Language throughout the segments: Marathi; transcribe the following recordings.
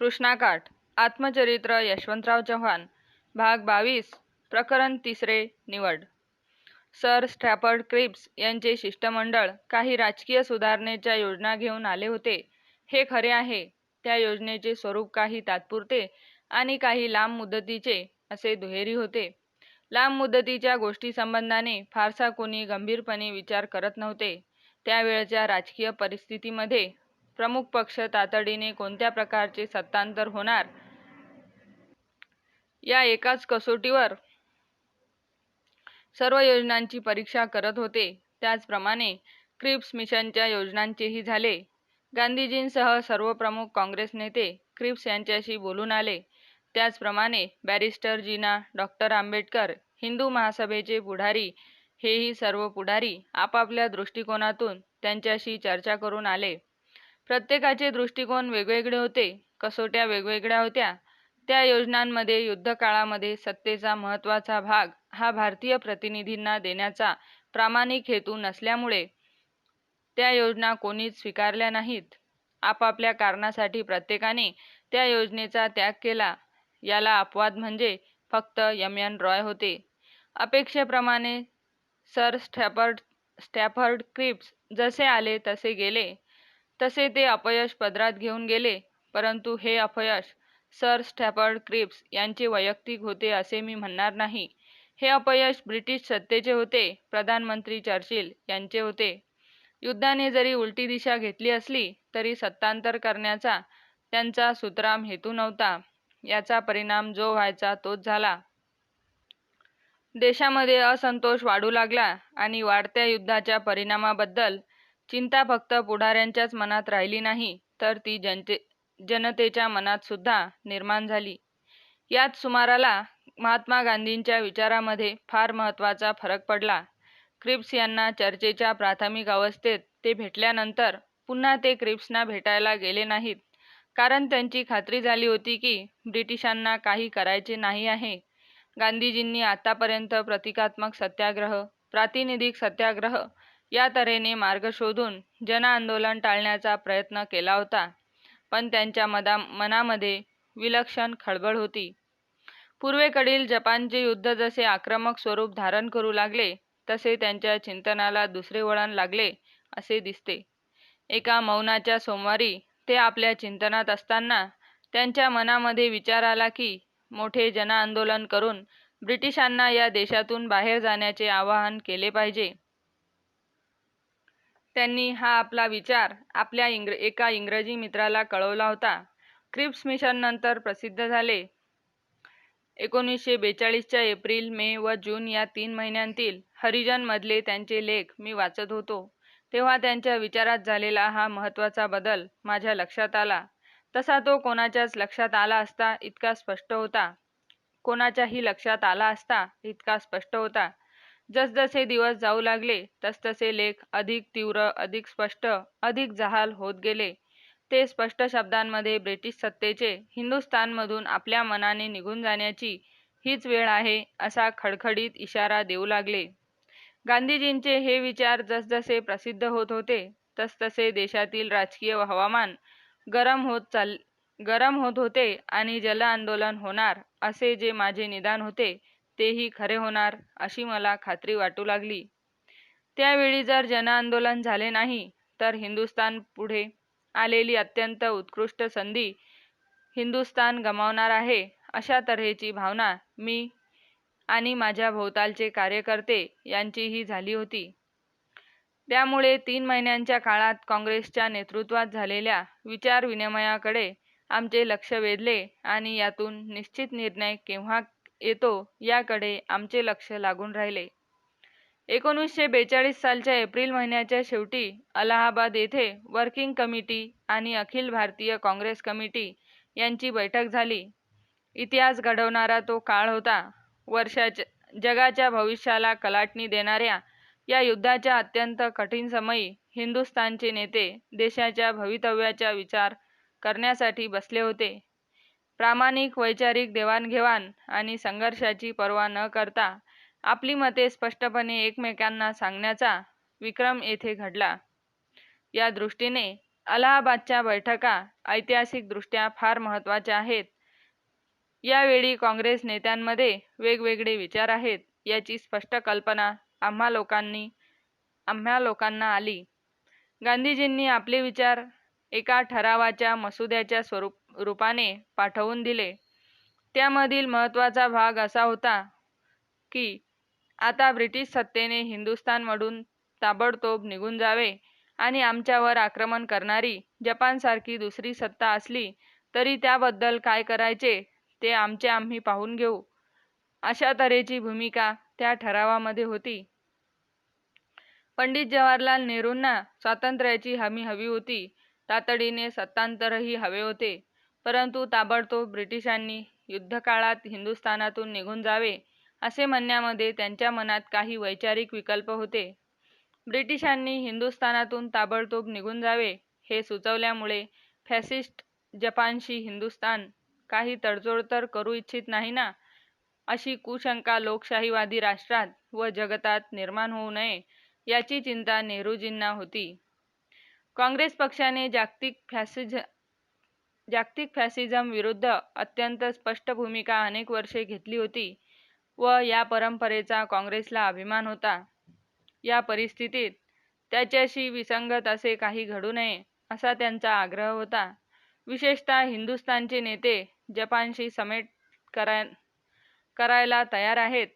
कृष्णाकाठ आत्मचरित्र यशवंतराव चव्हाण भाग बावीस प्रकरण तिसरे निवड. सर स्टॅपर्ड क्रिप्स यांचे शिष्टमंडळ काही राजकीय सुधारणेच्या योजना घेऊन आले होते. हे खरे आहे. त्या योजनेचे स्वरूप काही तात्पुरते आणि काही लांब मुदतीचे असे दुहेरी होते. लांब मुदतीच्या गोष्टीसंबंधाने फारसा कोणी गंभीरपणे विचार करत नव्हते. त्यावेळच्या राजकीय परिस्थितीमध्ये प्रमुख पक्ष तातडीने कोणत्या प्रकारचे सत्तांतर होणार? या एकाच कसोटीवर सर्व योजनांची परीक्षा करत होते. त्याचप्रमाणे क्रिप्स मिशनच्या योजनांचेही झाले. गांधीजींसह सर्व प्रमुख काँग्रेस नेते क्रिप्स यांच्याशी बोलून आले. त्याचप्रमाणे बॅरिस्टर जीना डॉक्टर आंबेडकर हिंदू महासभेचे पुढारी हेही सर्व पुढारी आपापल्या दृष्टिकोनातून त्यांच्याशी चर्चा करून आले. प्रत्येकाचे दृष्टिकोन वेगवेगळे होते. कसोट्या वेगवेगळ्या होत्या. त्या योजनांमध्ये युद्धकाळामध्ये सत्तेचा महत्त्वाचा भाग हा भारतीय प्रतिनिधींना देण्याचा प्रामाणिक हेतू नसल्यामुळे त्या योजना कोणीच स्वीकारल्या नाहीत. आपापल्या कारणासाठी प्रत्येकाने त्या योजनेचा त्याग केला. याला अपवाद म्हणजे फक्त यम एन. रॉय होते. अपेक्षेप्रमाणे सर स्टॅफर्ड स्टॅफर्ड क्रिप्स जसे आले तसे गेले. तसे ते अपयश पदरात घेऊन गेले परंतु हे अपयश सर स्टॅफर्ड क्रिप्स यांचे वैयक्तिक होते असे मी म्हणणार नाही. हे अपयश ब्रिटिश सत्तेचे होते प्रधानमंत्री चर्चिल यांचे होते. युद्धाने जरी उलटी दिशा घेतली असली तरी सत्तांतर करण्याचा त्यांचा सुतराम हेतू नव्हता. याचा परिणाम जो व्हायचा तोच झाला. देशामध्ये असंतोष वाढू लागला आणि वाढत्या युद्धाच्या परिणामाबद्दल चिंता फक्त पुढाऱ्यांच्याच मनात राहिली नाही तर ती जनते जनतेच्या मनात सुद्धा निर्माण झाली. याच सुमाराला महात्मा गांधींच्या विचारामध्ये फार महत्त्वाचा फरक पडला. क्रिप्स यांना चर्चेच्या प्राथमिक अवस्थेत ते भेटल्यानंतर पुन्हा ते क्रिप्सना भेटायला गेले नाहीत. कारण त्यांची खात्री झाली होती की ब्रिटिशांना काही करायचे नाही आहे. गांधीजींनी आतापर्यंत प्रतिकात्मक सत्याग्रह प्रातिनिधिक सत्याग्रह या तऱ्हेने मार्ग शोधून जनआंदोलन टाळण्याचा प्रयत्न केला होता. पण त्यांच्या मदा मनामध्ये विलक्षण खळबळ होती. पूर्वेकडील जपानचे युद्ध जसे आक्रमक स्वरूप धारण करू लागले तसे त्यांच्या चिंतनाला दुसरे वळण लागले असे दिसते. एका मौनाच्या सोमवारी ते आपल्या चिंतनात असताना त्यांच्या मनामध्ये विचार आला की मोठे जनआंदोलन करून ब्रिटिशांना या देशातून बाहेर जाण्याचे आवाहन केले पाहिजे. त्यांनी हा आपला विचार आपल्या इंग्र एका इंग्रजी मित्राला कळवला होता. क्रिप्स मिशन नंतर प्रसिद्ध झाले. एकोणीसशे बेचाळीसच्या एप्रिल मे व जून या तीन महिन्यांतील हरिजनमधले त्यांचे लेख मी वाचत होतो. तेव्हा त्यांच्या विचारात झालेला हा महत्त्वाचा बदल माझ्या लक्षात आला. तसा तो कोणाच्याच लक्षात आला असता इतका स्पष्ट होता. कोणाच्याही लक्षात आला असता इतका स्पष्ट होता. जसजसे दिवस जाऊ लागले तसतसे लेख अधिक तीव्र अधिक स्पष्ट अधिक जहाल होत गेले. ते स्पष्ट शब्दांमध्ये ब्रिटिश सत्तेचे हिंदुस्थानमधून आपल्या मनाने निघून जाण्याची हीच वेळ आहे असा खडखडीत इशारा देऊ लागले. गांधीजींचे हे विचार जसजसे प्रसिद्ध होत होते तसतसे देशातील राजकीय हवामान गरम होत चाल गरम होत होते आणि जल आंदोलन होणार असे जे माझे निदान होते तेही खरे होणार अशी मला खात्री वाटू लागली. त्यावेळी जर जनआंदोलन झाले नाही तर हिंदुस्थान पुढे आलेली अत्यंत उत्कृष्ट संधी हिंदुस्थान गमावणार आहे अशा तऱ्हेची भावना मी आणि माझ्या भोवतालचे कार्यकर्ते यांचीही झाली होती. त्यामुळे तीन महिन्यांच्या काळात काँग्रेसच्या नेतृत्वात झालेल्या विचारविनिमयाकडे आमचे लक्ष वेधले आणि यातून निश्चित निर्णय केव्हा येतो याकडे आमचे लक्ष लागून राहिले. एकोणीसशे बेचाळीस सालच्या एप्रिल महिन्याच्या शेवटी अलाहाबाद येथे वर्किंग कमिटी आणि अखिल भारतीय काँग्रेस कमिटी यांची बैठक झाली. इतिहास घडवणारा तो काळ होता. वर्षाच्या जगाच्या भविष्याला कलाटणी देणाऱ्या या युद्धाच्या अत्यंत कठीण समयी हिंदुस्थानचे नेते देशाच्या भवितव्याचा विचार करण्यासाठी बसले होते. प्रामाणिक वैचारिक देवाणघेवाण आणि संघर्षाची पर्वा न करता आपली मते स्पष्टपणे एकमेकांना सांगण्याचा विक्रम येथे घडला. या दृष्टीने अलाहाबादच्या बैठका ऐतिहासिकदृष्ट्या फार महत्त्वाच्या आहेत. यावेळी काँग्रेस नेत्यांमध्ये वेगवेगळे विचार आहेत याची स्पष्ट कल्पना आम्हा लोकांनी आम्हा लोकांना आली. गांधीजींनी आपले विचार एका ठरावाच्या मसुद्याच्या स्वरूप रूपाने पाठवून दिले. त्यामधील महत्त्वाचा भाग असा होता की आता ब्रिटिश सत्तेने हिंदुस्थानमधून ताबडतोब निघून जावे आणि आमच्यावर आक्रमण करणारी जपानसारखी दुसरी सत्ता असली तरी त्याबद्दल काय करायचे ते आमचे आम्ही पाहून घेऊ. अशा तऱ्हेची भूमिका त्या ठरावामध्ये होती. पंडित जवाहरलाल नेहरूंना स्वातंत्र्याची हमी हवी होती. तातडीने सत्तांतरही हवे होते. परंतु ताबडतोब ब्रिटिशांनी युद्धकाळात हिंदुस्थानातून निघून जावे असे म्हणण्यामध्ये त्यांच्या मनात काही वैचारिक विकल्प होते. ब्रिटिशांनी हिंदुस्थानातून ताबडतोब निघून जावे हे सुचवल्यामुळे फॅसिस्ट जपानशी हिंदुस्थान काही तडजोड तर करू इच्छित नाही ना? अशी कुशंका लोकशाहीवादी राष्ट्रात व जगतात निर्माण होऊ नये याची चिंता नेहरूजींना होती. काँग्रेस पक्षाने जागतिक फॅसिझ जागतिक फॅसिझम विरुद्ध अत्यंत स्पष्ट भूमिका अनेक वर्षे घेतली होती व या परंपरेचा काँग्रेसला अभिमान होता. या परिस्थितीत त्याच्याशी विसंगत असे काही घडू नये असा त्यांचा आग्रह होता. विशेषतः हिंदुस्थानचे नेते जपानशी समेट कराय करायला तयार आहेत.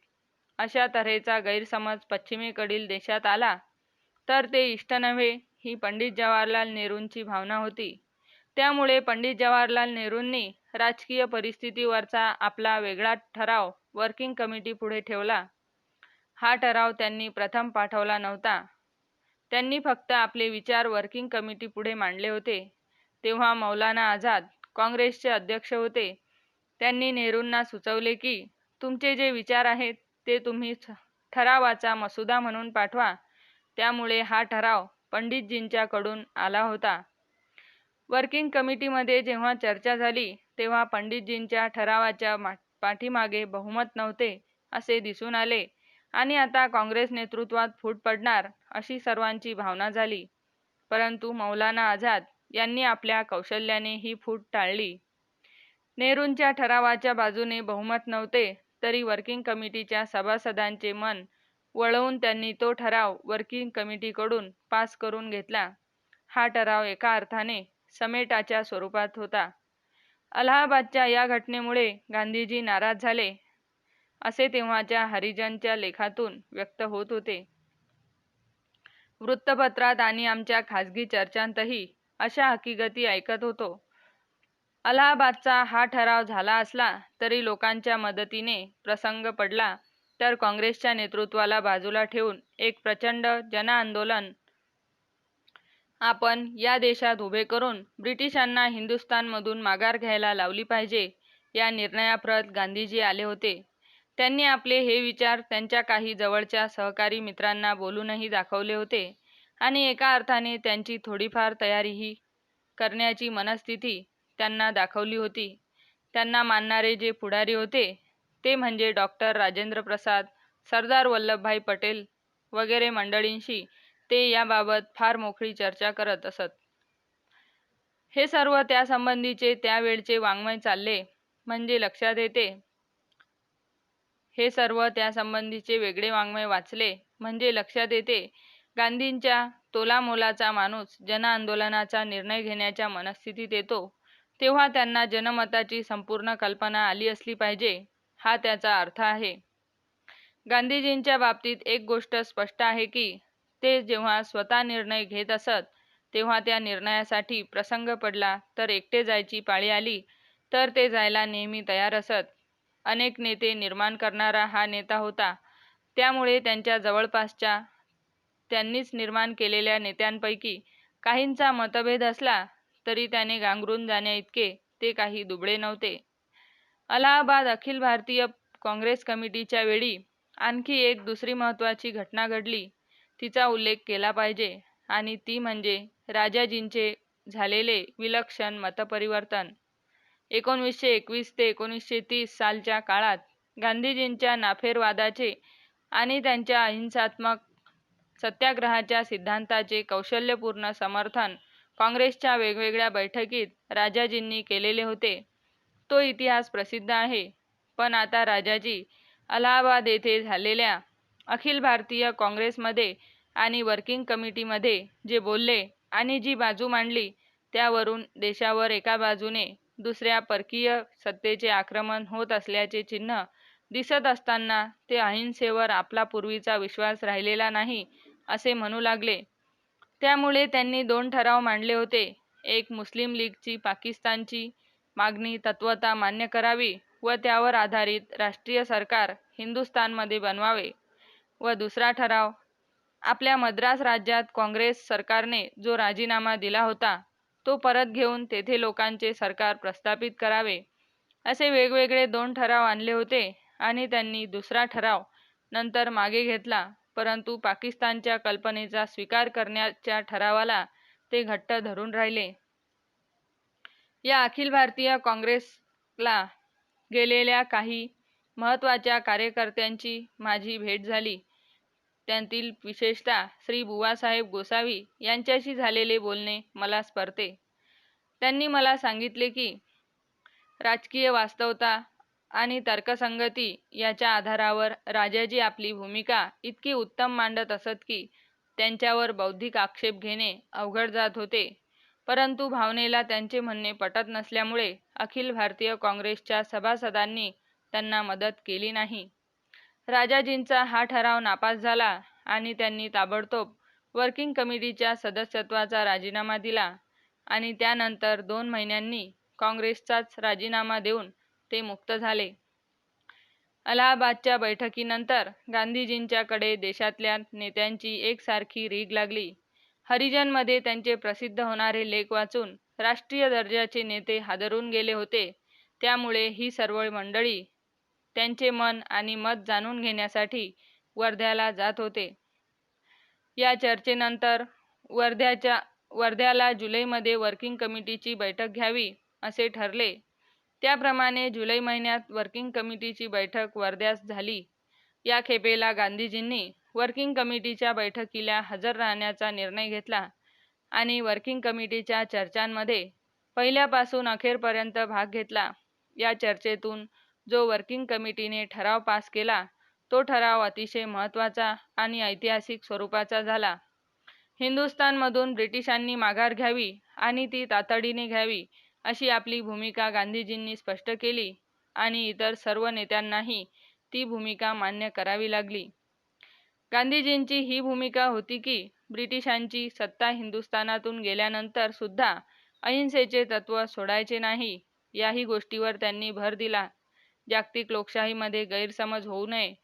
अशा तऱ्हेचा गैरसमज पश्चिमेकडील देशात आला तर ते इष्ट नव्हे ही पंडित जवाहरलाल नेहरूंची भावना होती. त्यामुळे पंडित जवाहरलाल नेहरूंनी राजकीय परिस्थितीवरचा आपला वेगळा ठराव वर्किंग कमिटी पुढे ठेवला. हा ठराव त्यांनी प्रथम पाठवला नव्हता. त्यांनी फक्त आपले विचार वर्किंग कमिटी पुढे मांडले होते. तेव्हा मौलाना आझाद काँग्रेसचे अध्यक्ष होते. त्यांनी नेहरूंना सुचवले की तुमचे जे विचार आहेत ते तुम्ही ठरावाचा मसुदा म्हणून पाठवा. त्यामुळे हा ठराव पंडितजींच्याकडून आला होता. वर्किंग कमिटीमध्ये जेव्हा चर्चा झाली तेव्हा पंडितजींच्या ठरावाच्या पाठीमागे बहुमत नव्हते असे दिसून आले. आणि आता काँग्रेस नेतृत्वात फूट पडणार अशी सर्वांची भावना झाली. परंतु मौलाना आझाद यांनी आपल्या कौशल्याने ही फूट टाळली. नेहरूंच्या ठरावाच्या बाजूने बहुमत नव्हते तरी वर्किंग कमिटीच्या सभासदांचे मन वळवून त्यांनी तो ठराव वर्किंग कमिटीकडून पास करून घेतला. हा ठराव एका अर्थाने समेटाच्या स्वरूपात होता. अलाहाबादच्या या घटनेमुळे गांधीजी नाराज झाले असे तेव्हाच्या हरिजनच्या लेखातून व्यक्त होत होते. वृत्तपत्रात आणि आमच्या खाजगी चर्चांतही अशा हकीकती ऐकत होतो. अलाहाबादचा हा ठराव झाला असला तरी लोकांच्या मदतीने प्रसंग पडला तर काँग्रेसच्या नेतृत्वाला बाजूला ठेवून एक प्रचंड जनआंदोलन आपण या देशात उभे करून ब्रिटिशांना हिंदुस्थानमधून माघार घ्यायला लावली पाहिजे या निर्णयाप्रत गांधीजी आले होते. त्यांनी आपले हे विचार त्यांच्या काही जवळच्या सहकारी मित्रांना बोलूनही दाखवले होते आणि एका अर्थाने त्यांची थोडीफार तयारीही करण्याची मनस्थिती त्यांना दाखवली होती. त्यांना मानणारे जे पुढारी होते ते म्हणजे डॉक्टर राजेंद्र प्रसाद सरदार वल्लभभाई पटेल वगैरे मंडळींशी ते याबाबत फार मोकळी चर्चा करत असत. हे सर्व त्यासंबंधीचे त्यावेळचे वाङ्मय चालले म्हणजे लक्षात येते. हे सर्व त्यासंबंधीचे वेगळे वाङ्मय वाचले म्हणजे लक्षात येते. गांधींच्या तोलामोलाचा माणूस जनआंदोलनाचा निर्णय घेण्याच्या मनस्थितीत येतो. तेव्हा त्यांना जनमताची संपूर्ण कल्पना आली असली पाहिजे हा त्याचा अर्थ आहे. गांधीजींच्या बाबतीत एक गोष्ट स्पष्ट आहे की ते जेव्हा स्वतः निर्णय घेत असत तेव्हा त्या निर्णयासाठी प्रसंग पडला तर एकटे जायची पाळी आली तर ते जायला नेहमी तयार असत. अनेक नेते निर्माण करणारा हा नेता होता. त्यामुळे त्यांच्या जवळपासच्या त्यांनीच निर्माण केलेल्या नेत्यांपैकी काहींचा मतभेद असला तरी त्याने गांगरून जाण्याइतके ते काही दुबळे नव्हते. अलाहाबाद अखिल भारतीय काँग्रेस कमिटीच्या वेळी आणखी एक दुसरी महत्त्वाची घटना घडली. तिचा उल्लेख केला पाहिजे. आणि ती म्हणजे राजाजींचे झालेले विलक्षण मतपरिवर्तन. एकोणवीसशे एकवीस ते एकोणीसशे तीस सालच्या काळात गांधीजींच्या नाफेरवादाचे आणि त्यांच्या अहिंसात्मक सत्याग्रहाच्या सिद्धांताचे कौशल्यपूर्ण समर्थन काँग्रेसच्या वेगवेगळ्या बैठकीत राजाजींनी केलेले होते. तो इतिहास प्रसिद्ध आहे. पण आता राजाजी अलाहाबाद येथे झालेल्या अखिल भारतीय काँग्रेसमध्ये आणि वर्किंग कमिटीमध्ये जे बोलले आणि जी बाजू मांडली त्यावरून देशावर एका बाजूने दुसऱ्या परकीय सत्तेचे आक्रमण होत असल्याचे चिन्ह दिसत असताना ते अहिंसेवर आपला पूर्वीचा विश्वास राहिलेला नाही असे म्हणू लागले. त्यामुळे त्यांनी दोन ठराव मांडले होते. एक मुस्लिम लीगची पाकिस्तानची मागणी तत्वता मान्य करावी व त्यावर आधारित राष्ट्रीय सरकार हिंदुस्थानमध्ये बनवावे. व दुसरा ठराव आपल्या मद्रास राज्यात काँग्रेस सरकारने जो राजीनामा दिला होता तो परत घेऊन तेथे लोकांचे सरकार प्रस्थापित करावे. असे वेगवेगळे दोन ठराव आणले होते आणि त्यांनी दुसरा ठराव नंतर मागे घेतला परंतु पाकिस्तानच्या कल्पनेचा स्वीकार करण्याच्या ठरावाला ते घट्ट धरून राहिले. या अखिल भारतीय काँग्रेसला गेलेल्या काही महत्त्वाच्या कार्यकर्त्यांची माझी भेट झाली. त्यांतील विशेषतः श्री बुवासाहेब गोसावी यांच्याशी झालेले बोलणे मला स्पर्ते त्यांनी मला सांगितले की राजकीय वास्तवता आणि तर्कसंगती याच्या आधारावर राजाजी आपली भूमिका इतकी उत्तम मांडत असत की त्यांच्यावर बौद्धिक आक्षेप घेणे अवघड जात होते. परंतु भावनेला त्यांचे म्हणणे पटत नसल्यामुळे अखिल भारतीय काँग्रेसच्या सभासदांनी त्यांना मदत केली नाही. राजाजींचा हा ठराव नापास झाला आणि त्यांनी ताबडतोब वर्किंग कमिटीच्या सदस्यत्वाचा राजीनामा दिला आणि त्यानंतर दोन महिन्यांनी काँग्रेसचाच राजीनामा देऊन ते मुक्त झाले. अलाहाबादच्या बैठकीनंतर गांधीजींच्याकडे देशातल्या नेत्यांची एकसारखी रीग लागली. हरिजनमध्ये त्यांचे प्रसिद्ध होणारे लेख वाचून राष्ट्रीय दर्जाचे नेते हादरून गेले होते. त्यामुळे ही सर्व मंडळी त्यांचे मन आणि मत जाणून घेण्यासाठी वर्ध्याला जात होते. या चर्चेनंतर वर्ध्याच्या वर्ध्याला जुलैमध्ये वर्किंग कमिटीची बैठक घ्यावी असे ठरले. त्याप्रमाणे जुलै महिन्यात वर्किंग कमिटीची बैठक वर्ध्यास झाली. या खेपेला गांधीजींनी वर्किंग कमिटीच्या बैठकीला हजर राहण्याचा निर्णय घेतला आणि वर्किंग कमिटीच्या चर्चांमध्ये पहिल्यापासून अखेरपर्यंत भाग घेतला. या चर्चेतून जो वर्किंग कमिटीने ठराव पास केला तो ठराव अतिशय महत्त्वाचा आणि ऐतिहासिक स्वरूपाचा झाला. हिंदुस्थानमधून ब्रिटिशांनी माघार घ्यावी आणि ती तातडीने घ्यावी अशी आपली भूमिका गांधीजींनी स्पष्ट केली आणि इतर सर्व नेत्यांनाही ती भूमिका मान्य करावी लागली. गांधीजींची ही भूमिका होती की ब्रिटिशांची सत्ता हिंदुस्थानातून गेल्यानंतर सुद्धा अहिंसेचे तत्त्व सोडायचे नाही याही गोष्टीवर त्यांनी भर दिला. जागतिक लोकशाहीमध्ये गैरसमज होऊ नये.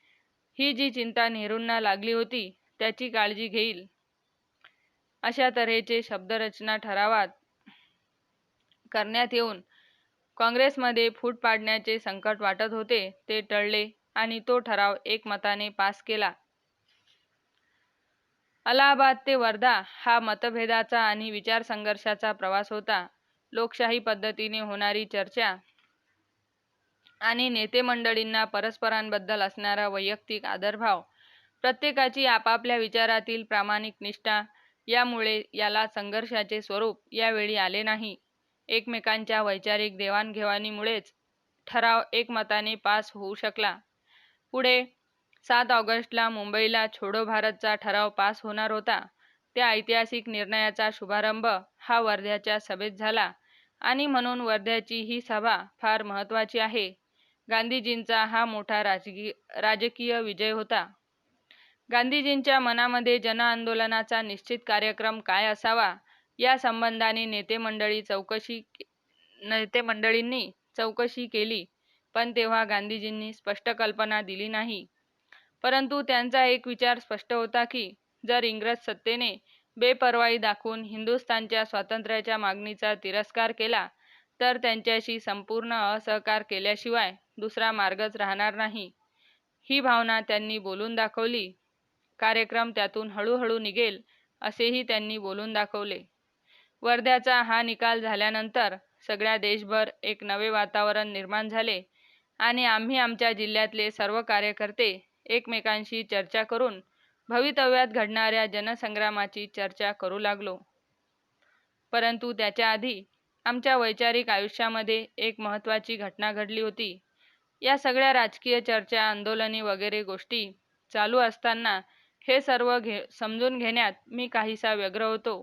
ही जी चिंता नेहरूंना लागली होती त्याची काळजी घेईल. अशा तऱ्हेचे शब्दरचना ठरावात करण्यात येऊन काँग्रेसमध्ये फूट पाडण्याचे संकट वाटत होते ते टळले आणि तो ठराव एकमताने पास केला. अलाहाबाद ते वर्धा हा मतभेदाचा आणि विचारसंघर्षाचा प्रवास होता. लोकशाही पद्धतीने होणारी चर्चा आणि नेते मंडळींना परस्परांबद्दल असणारा वैयक्तिक आदरभाव प्रत्येकाची आपापल्या विचारातील प्रामाणिक निष्ठा यामुळे याला संघर्षाचे स्वरूप यावेळी आले नाही. एकमेकांच्या वैचारिक देवाणघेवाणीमुळेच ठराव एकमताने पास होऊ शकला. पुढे सात ऑगस्टला मुंबईला छोडो भारतचा ठराव पास होणार होता. त्या ऐतिहासिक निर्णयाचा शुभारंभ हा वर्ध्याच्या सभेत झाला आणि म्हणून वर्ध्याची ही सभा फार महत्त्वाची आहे. गांधीजींचा हा मोठा राजकी राजकीय विजय होता. गांधीजींच्या मनामध्ये जनआंदोलनाचा निश्चित कार्यक्रम काय असावा? या संबंधाने नेते मंडळी चौकशी नेते मंडळींनी चौकशी केली पण तेव्हा गांधीजींनी स्पष्ट कल्पना दिली नाही. परंतु त्यांचा एक विचार स्पष्ट होता की जर इंग्रज सत्तेने बेपर्वाई दाखवून हिंदुस्थानच्या स्वातंत्र्याच्या मागणीचा तिरस्कार केला तर त्यांच्याशी संपूर्ण असहकार केल्याशिवाय दुसरा मार्गच राहणार नाही. ही भावना त्यांनी बोलून दाखवली. कार्यक्रम त्यातून हळूहळू निघेल असेही त्यांनी बोलून दाखवले. वर्ध्याचा हा निकाल झाल्यानंतर सगळ्या देशभर एक नवे वातावरण निर्माण झाले आणि आम्ही आमच्या जिल्ह्यातले सर्व कार्यकर्ते एकमेकांशी चर्चा करून भवितव्यात घडणाऱ्या जनसंग्रामाची चर्चा करू लागलो. परंतु त्याच्या आधी आमच्या वैचारिक आयुष्यामध्ये एक महत्त्वाची घटना घडली होती. या सगळ्या राजकीय चर्चा आंदोलने वगैरे गोष्टी चालू असताना हे सर्व घे समजून घेण्यात मी काहीसा व्यग्र होतो.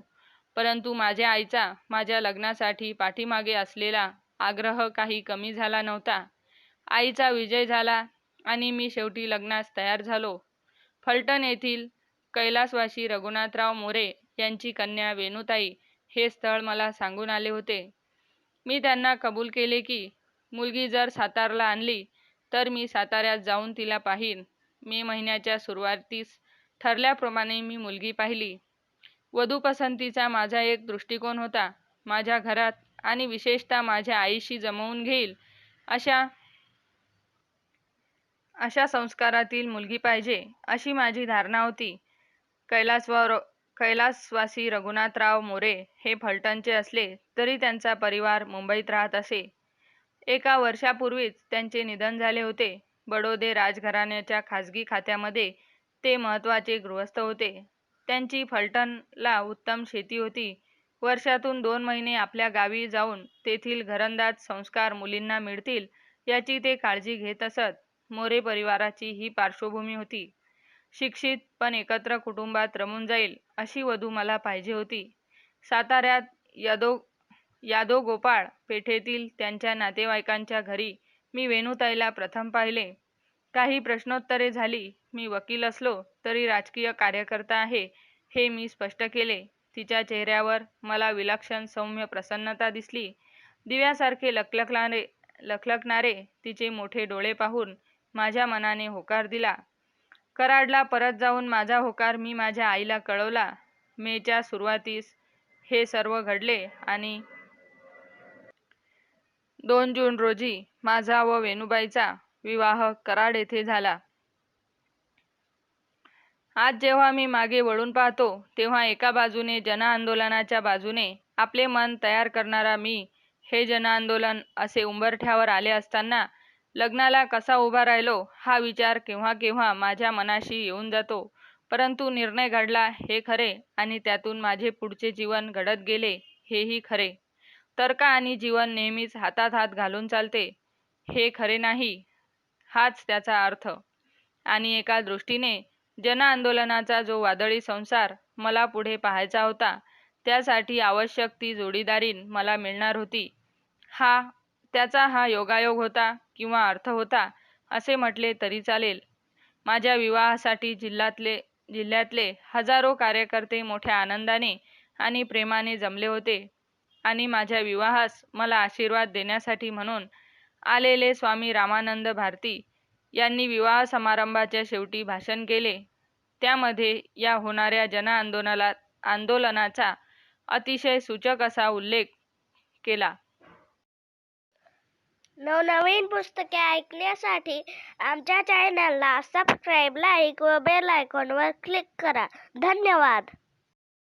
परंतु माझ्या आईचा माझ्या लग्नासाठी पाठीमागे असलेला आग्रह काही कमी झाला नव्हता. आईचा विजय झाला आणि मी शेवटी लग्नास तयार झालो. फलटण येथील कैलासवासी रघुनाथराव मोरे यांची कन्या वेणुताई हे स्थळ मला सांगून आले होते. मी त्यांना कबूल केले की मुलगी जर सातारला आणली तर मी साताऱ्यात जाऊन तिला पाहीन. मे महिन्याच्या सुरुवातीस ठरल्याप्रमाणे मी मुलगी पाहिली. वधू पसंतीचा माझा एक दृष्टिकोन होता. माझ्या घरात आणि विशेषतः माझ्या आईशी जमवून घेईल अशा अशा संस्कारातील मुलगी पाहिजे अशी माझी धारणा होती. कैलासवर कैलासवासी रघुनाथराव मोरे हे फलटणचे असले तरी त्यांचा परिवार मुंबईत राहत असे. एका वर्षापूर्वीच त्यांचे निधन झाले होते. बडोदे राजघराण्याच्या खाजगी खात्यामध्ये ते महत्त्वाचे गृहस्थ होते. त्यांची फलटणला उत्तम शेती होती. वर्षातून दोन महिने आपल्या गावी जाऊन तेथील घरंदाज संस्कार मुलींना मिळतील याची ते काळजी घेत असत. मोरे परिवाराची ही पार्श्वभूमी होती. शिक्षित पण एकत्र कुटुंबात रमून जाईल अशी वधू मला पाहिजे होती. साताऱ्यात यादव यादव गोपाळ पेठेतील त्यांच्या नातेवाईकांच्या घरी मी वेणुताईला प्रथम पाहिले. काही प्रश्नोत्तरे झाली मी वकील असलो तरी राजकीय कार्यकर्ता आहे हे मी स्पष्ट केले. तिच्या चेहऱ्यावर मला विलक्षण सौम्य प्रसन्नता दिसली. दिव्यासारखे लखलखणारे लखलखणारे तिचे मोठे डोळे पाहून माझ्या मनाने होकार दिला. कराडला परत जाऊन माझा होकार मी माझ्या आईला कळवला. मेच्या सुरुवातीस हे सर्व घडले आणि दोन जून रोजी माझा व वेणुबाईचा विवाह कराड येथे झाला. आज जेव्हा मी मागे वळून पाहतो तेव्हा एका बाजूने जनआंदोलनाच्या बाजूने आपले मन तयार करणारा मी हे जनआंदोलन असे उंबरठ्यावर आले असताना लग्नाला कसा उभा राहिलो हा विचार केव्हा केव्हा माझ्या मनाशी येऊन जातो. परंतु निर्णय घडला हे खरे आणि त्यातून माझे पुढचे जीवन घडत गेले हेही खरे. तर्क आणि जीवन नेहमीच हातात हात घालून चालते हे खरे नाही हाच त्याचा अर्थ. आणि एका दृष्टीने जन आंदोलनाचा जो वादळी संसार मला पुढे पाहायचा होता त्यासाठी आवश्यक ती जोडीदारीन मला मिळणार होती. हा त्याचा हा योगायोग होता किंवा अर्थ होता असे म्हटले तरी चालेल. माझ्या विवाहासाठी जिल्ह्यातले जिल्ह्यातले हजारो कार्यकर्ते मोठ्या आनंदाने आणि प्रेमाने जमले होते. आणि माझ्या विवाहास मला आशीर्वाद देण्यासाठी म्हणून आलेले स्वामी रामानंद भारती यांनी विवाह समारंभाच्या शेवटी भाषण केले. त्यामध्ये या होणाऱ्या जनआंदोलनाला आंदोलनाचा अतिशय सूचक असा उल्लेख केला. नवनवीन पुस्तके ऐकण्यासाठी आमच्या चॅनलला सबस्क्राईब लाईक व बेल आयकॉनवर क्लिक करा. धन्यवाद.